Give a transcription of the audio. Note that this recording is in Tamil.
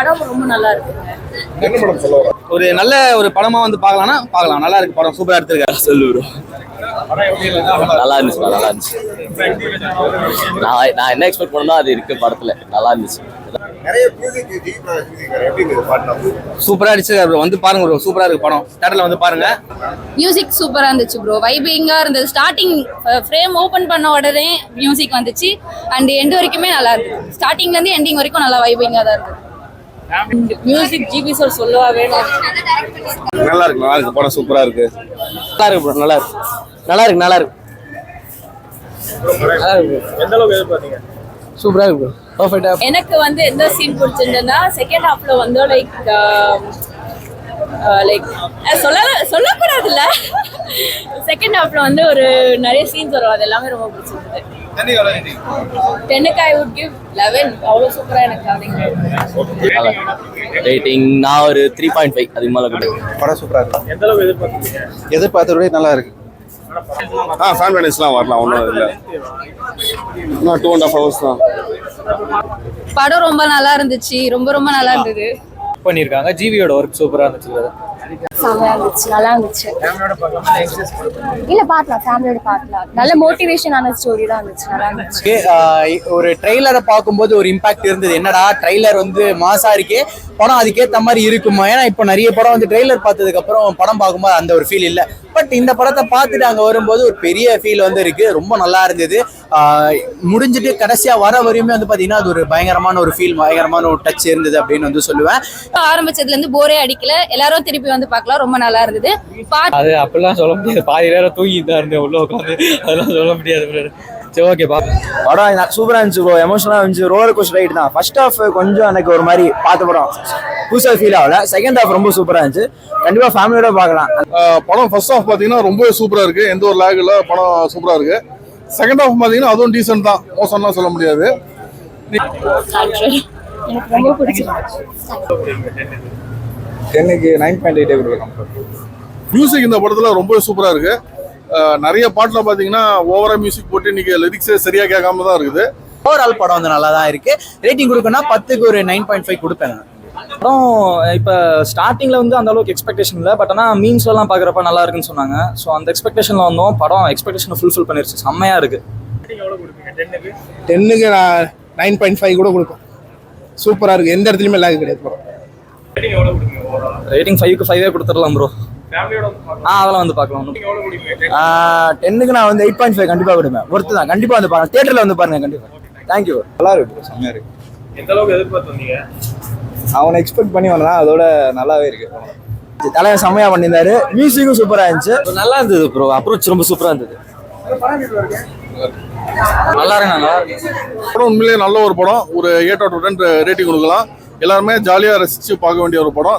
படம் ரொம்ப நல்லா வர? ஒரு நல்ல ஒரு படமா வந்து பார்க்கலாம்னா பார்க்கலாம். நல்லா இருக்கு படம். சூப்பரா எடுத்திருக்காரு. சொல்லு நல்லா இருந்துச்சு. நல்லா இருந்துச்சு நான் நான் என்ன எக்ஸ்பெக்ட் பண்ணனோ அது இருக்கு படத்துல. நல்லா இருந்துச்சு. சூப்பரா அடிச்சிருக்காரு ப்ரோ வந்து பாருங்க ப்ரோ சூப்பரா இருக்கு படம். தேட்டர்ல வந்து பாருங்க. மியூசிக் சூப்பரா இருந்துச்சு ப்ரோ வைபிங்கா இருந்தது? ஸ்டார்டிங் ஃப்ரேம் ஓபன் பண்ண உடனே மியூசிக் வந்துச்சு. அண்ட் எண்ட் வரைக்குமே நல்லா இருந்தது. ஸ்டார்டிங்ல இருந்து எண்டிங் வரைக்கும் நல்லா வைபிங்கா தான் இருந்தது. மியூசிக் ஜிபி சார் சொல்லவா வேணும்? நல்லா இருக்கு நல்லா இருக்கு படம் சூப்பரா இருக்கு. நல்லா இருக்கு ப்ரோ நல்லா இருக்கு நல்லா இருக்கு நல்லா இருக்கு எந்த அளவுக்கு எதிர்பார்த்தீங்க? சூப்பரா இருக்கு ப்ரோ பர்ஃபெக்டா எனக்கு வந்து எந்த சீன் பிடிச்சிருந்ததுன்னா செகண்ட் ஹாஃப்ல வந்து லைக் லைக் சொல்ல சொல்லக்கூடாதுல்ல. செகண்ட் ஹாஃப்ல வந்து ஒரு நிறைய சீன்ஸ் வரும். அது எல்லாமே ரொம்ப பிடிச்சிருந்தது. டென்னுக்கு ஐ வுட் கிவ் லெவன் அவ்வளோ சூப்பராக எனக்கு கதைங்க. ரேட்டிங் நான் ஒரு த்ரீ பாயிண்ட் ஃபைவ் அதுக்கு மேலே கொடுப்பேன் படம் சூப்பரா இருக்கு எந்த எதிர்பார்த்தீங்க விட நல்லா இருக்கு. ஆ ஃபேன் பேனஸ்லாம் வரலாம் ஒன்றும் இல்லை இன்னும் டூ அண்ட் ஹாஃப் ஹவர்ஸ் தான். படம் ரொம்ப நல்லா இருந்துச்சு. ரொம்ப ரொம்ப நல்லா இருந்தது. பண்ணியிருக்காங்க. ஜிவியோட ஒர்க் சூப்பராக இருந்துச்சு. செம்மையா இருந்துச்சு நல்லா இருந்துச்சு. இல்ல பார்க்கலாம் ஃபேமிலியோட பார்க்கலாம் நல்ல மோட்டிவேஷனான ஸ்டோரி தான் இருந்துச்சு நல்லா இருந்துச்சு. ஒரு ட்ரெய்லரை பார்க்கும்போது ஒரு இம்பாக்ட் இருந்தது. என்னடா ட்ரெய்லர் வந்து மாசா இருக்கே? படம் அதுக்கேத்த மாதிரி இருக்குமா? ஏன்னா இப்போ நிறைய படம் வந்து ட்ரெய்லர் பார்த்ததுக்கு அப்புறம் படம் பார்க்கும்போது அந்த ஒரு ஃபீல் இல்லை. பட் இந்த படத்தை பார்த்துட்டு அங்கே வரும்போது ஒரு பெரிய ஃபீல் வந்து இருக்கு. ரொம்ப நல்லா இருந்தது. முடிஞ்சிட்டு கடைசியா வர வரையுமே வந்து பாத்தீங்கன்னா அது ஒரு பயங்கரமான ஒரு ஃபீல் பயங்கரமான ஒரு டச் இருந்தது அப்படின்னு வந்து சொல்லுவேன். ஆரம்பிச்சதுல இருந்து போரே அடிக்கல. எல்லாரும் திருப்பி வந்து பார்க்கலாம். ரொம்ப நல்லா இருந்தது. அது அப்படிலாம் சொல்ல முடியாது. பாதி நேரம் தூங்கிட்டு தான் இருந்தேன் உள்ள உட்காந்து. அதெல்லாம் சொல்ல முடியாது. சரி ஓகே பா படம் சூப்பரா இருந்துச்சு ப்ரோ எமோஷனலா இருந்துச்சு. ரோலர் கோஸ்டர் ரைட் தான். ஃபர்ஸ்ட் ஹாஃப் கொஞ்சம் எனக்கு ஒரு மாதிரி பார்த்த படம். புதுசாக ஃபீல் ஆகல. செகண்ட் ஹாஃப் ரொம்ப சூப்பரா இருந்துச்சு. கண்டிப்பா ஃபேமிலியோட பார்க்கலாம். படம் ஃபர்ஸ்ட் ஹாஃப் பார்த்தீங்கன்னா ரொம்பவே சூப்பராக இருக்கு. எந்த ஒரு லேக் இல்லை படம் சூப்பராக இருக்கு. செகண்ட் ஹாஃப் பார்த்தீங்கன்னா அதுவும் டீசென்ட் தான். மோசம்லாம் சொல்ல முடியாது. எனக்கு ரொம்ப பிடிச்சிருக்கு டென்னுக்கு நைன் பாயிண்ட் எயிட்டே கொடுக்கலாம் மியூசிக் இந்த படத்தில் ரொம்பவே சூப்பராக இருக்கு. அஹ் நிறைய பாட்டில் பார்த்தீங்கன்னா ஓவரா மியூசிக் போட்டு இன்னைக்கு லிரிக்ஸே சரியா கேட்காம தான் இருக்குது. ஓவரால் படம் வந்து நல்லா தான் இருக்கு. ரேட்டிங் கொடுக்கணும்னா பத்துக்கு ஒரு நைன் பாயிண்ட் ஃபைவ் கொடுப்பேன் நான். படம் இப்போ ஸ்டார்டிங்கில் வந்து அந்த அளவுக்கு எக்ஸ்பெக்டேஷன் இல்லை பட் ஆனால் மீன்ஸ்லாம் பார்க்குறப்ப நல்லா இருக்குன்னு சொன்னாங்க. ஸோ அந்த எக்ஸ்பெக்டேஷனில் வந்தோம். படம் எக்ஸ்பெக்டேஷனை ஃபுல்ஃபில் பண்ணிருச்சு. செம்மையாக இருக்குது டென்னுக்கு நான் நைன் பாயிண்ட் ஃபைவ் கூட கொடுப்பேன். சூப்பராக இருக்குது எந்த இடத்துலையுமே லேக் கிடையாது படம். ரேட்டிங் ஃபைவ்க்கு ஃபைவே கொடுத்துடலாம் ப்ரோ ஆ அதெல்லாம் வந்து பார்க்கலாம் ஒண்ணும் டென்னுக்கு நான் வந்து எயிட் பாயிண்ட் ஃபைவ் கண்டிப்பாக கொடுப்பேன் ஒருத்து தான். கண்டிப்பாக வந்து பாருங்க. தேட்டரில் வந்து பாருங்க கண்டிப்பாக தேங்க்யூ நல்லா இருக்கு bro, செம்மையா இருக்கு. எந்த அளவுக்கு எதிர்பார்த்து வந்தீங்க அவனை எக்ஸ்பெக்ட் பண்ணி வந்தான் அதோட நல்லாவே இருக்கு தலைவர் செம்மையா பண்ணியிருந்தாரு. மியூசிக்கும் சூப்பரா இருந்துச்சு. நல்லா இருந்தது ப்ரோ அப்ரோச் ரொம்ப சூப்பராக இருந்தது. நல்லா இருக்கு நல்லா இருக்கு படம் உண்மையிலேயே நல்ல ஒரு படம். ஒரு எயிட் அவுட் டென் ரேட்டிங் கொடுக்கலாம். எல்லாருமே ஜாலியாக ரசித்து பார்க்க வேண்டிய ஒரு படம்.